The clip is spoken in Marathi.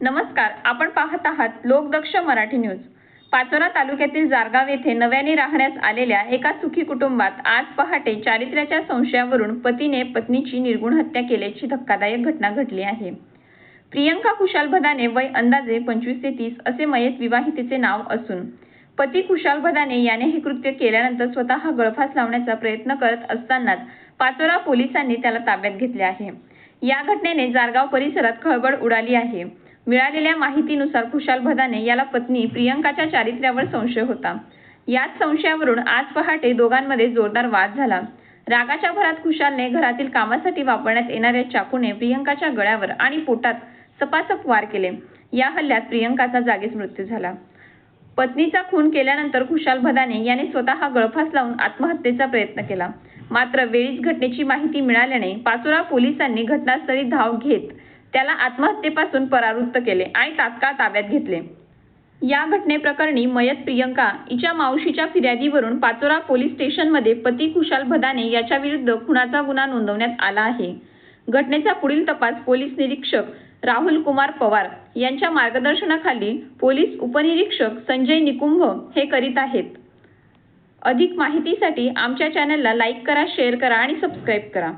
नमस्कार आपण पाहत आहात लोकदक्ष मराठी न्यूज. पाचोरा तालुक्यातील जारगाव येथे नव्याने राहण्यास आलेल्या एका सुखी कुटुंबात आज पहाटे चारित्र्याच्या संशयावरून पतीने पत्नीची निर्गुण हत्या केल्याची धक्कादायक घटना घडली आहे. प्रियंका कुशाल भदाने वय अंदाजे पंचवीस ते तीस असे मयत विवाहितेचे नाव असून पती कुशाल भदाने याने हे कृत्य केल्यानंतर स्वतः गळफास लावण्याचा प्रयत्न करत असतानाच पाचोरा पोलिसांनी त्याला ताब्यात घेतले आहे. या घटनेने जारगाव परिसरात खळबळ उडाली आहे. मिळालेल्या माहितीनुसार खुशाल भदाने याला पत्नी प्रियंकाच्या चारित्र्यावर संशय होता. याच संशयावरून आज पहाटे दोघांमध्ये जोरदार वाद झाला. रागाच्या भरात खुशालने घरातील कामासाठी वापरण्यात येणाऱ्या चाकूने प्रियंकाच्या गळ्यावर आणि पोटात सपासप वार केले. या हल्ल्यात प्रियंकाचा जागीच मृत्यू झाला. पत्नीचा खून केल्यानंतर खुशाल भदाने याने स्वतः गळफास लावून आत्महत्येचा प्रयत्न केला. मात्र वेळीच घटनेची माहिती मिळाल्याने पाचोरा पोलिसांनी घटनास्थळी धाव घेत त्याला आत्महत्येपासून परावृत्त केले आणि तात्काळ ताब्यात घेतले. या घटनेप्रकरणी मयत प्रियंका हिच्या मावशीच्या फिर्यादीवरून पाचोरा पोलीस स्टेशनमध्ये पती कुशाल भदाने याच्या विरुद्ध खुनाचा गुन्हा नोंदवण्यात आला आहे. घटनेचा पुढील तपास पोलीस निरीक्षक राहुल कुमार पवार यांच्या मार्गदर्शनाखाली पोलीस उपनिरीक्षक संजय निकुंभ हे करीत आहेत. अधिक माहितीसाठी आमच्या चॅनलला लाईक करा शेअर करा आणि सबस्क्राईब करा.